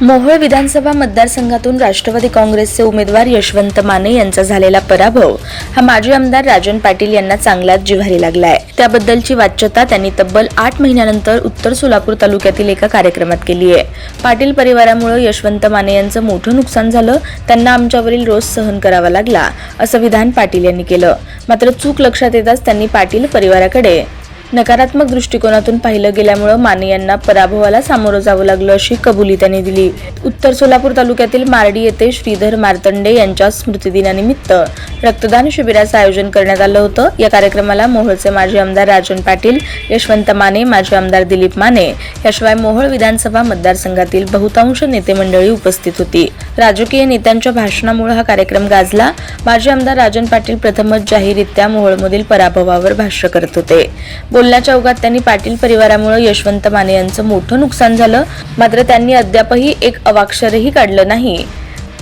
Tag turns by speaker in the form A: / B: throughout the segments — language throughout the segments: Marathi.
A: मोहोळ विधानसभा मतदारसंघातून राष्ट्रवादी काँग्रेसचे उमेदवार यशवंत माने यांचा झालेला पराभव हा माजी आमदार राजन पाटील यांना चांगलाच जिव्हारी लागलाय. त्याबद्दलची वाच्यता त्यांनी तब्बल आठ महिन्यानंतर उत्तर सोलापूर तालुक्यातील एका कार्यक्रमात केली आहे पाटील परिवारामुळे यशवंत माने यांचं मोठं नुकसान झालं त्यांना आमच्यावरील रोज सहन करावा लागला असं विधान पाटील यांनी केलं. मात्र चूक लक्षात येताच त्यांनी पाटील परिवाराकडे नकारात्मक दृष्टिकोनातून पाहिलं गेल्यामुळं माने यांना पराभवाला सामोरं जावं लागलं अशी कबुली त्यांनी दिली. उत्तर सोलापूर तालुक्यातील मार्डी येथे श्रीधर मार्तंडे यांच्या स्मृतिदिनानिमित्त रक्तदान शिबिराचं आयोजन करण्यात आलं होतं. या कार्यक्रमाला मोहोळचे माजी आमदार राजन पाटील यशवंत माने माजी आमदार दिलीप माने याशिवाय मोहोळ विधानसभा मतदारसंघातील बहुतांश नेते मंडळी उपस्थित होती. राजकीय नेत्यांच्या भाषणामुळे हा कार्यक्रम गाजला. माजी आमदार राजन पाटील प्रथमच जाहीररित्या मोहोळमधील पराभवावर भाष्य करत होते. बोलण्याच्या ओघात त्यांनी पाटील परिवारामुळे यशवंत माने यांचं मोठं नुकसान झालं. मात्र त्यांनी अद्यापही एक अवाक्षरही काढलं नाही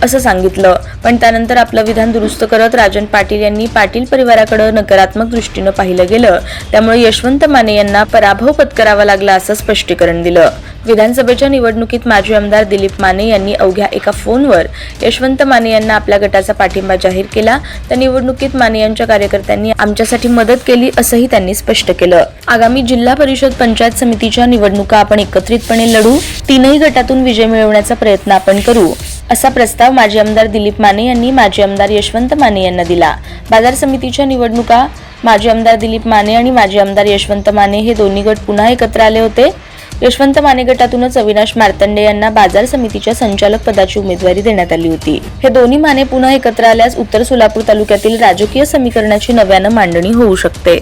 A: असं सांगितलं. पण त्यानंतर आपलं विधान दुरुस्त करत राजन पाटील यांनी पाटील परिवाराकडे नकारात्मक दृष्टीनं पाहिलं गेलं. त्यामुळे यशवंत माने यांना पराभव पत्करावा लागला असं स्पष्टीकरण दिलं. विधानसभेच्या निवडणुकीत माजी आमदार दिलीप माने यांनी अवघ्या एका फोनवर यशवंत माने यांना आपल्या गटाचा पाठिंबा जाहीर केला. तर निवडणुकीत माने यांच्या कार्यकर्त्यांनी आमच्यासाठी मदत केली असंही त्यांनी स्पष्ट केलं. आगामी जिल्हा परिषद पंचायत समितीच्या निवडणुका आपण एकत्रितपणे लढू. तीनही गटातून विजय मिळवण्याचा प्रयत्न आपण करू असा प्रस्ताव माजी आमदार दिलीप माने यांनी माजी आमदार यशवंत माने यांना दिला. बाजार समितीच्या निवडणुका माजी आमदार दिलीप माने आणि माजी आमदार यशवंत माने हे दोन्ही गट पुन्हा एकत्र आले होते. यशवंत माने गटातूनच अविनाश मार्तंडे यांना बाजार समितीच्या संचालक पदाची उमेदवारी देण्यात आली होती. हे दोन्ही माने पुन्हा एकत्र आल्यास उत्तर सोलापूर तालुक्यातील राजकीय समीकरणाची नव्यानं मांडणी होऊ शकते.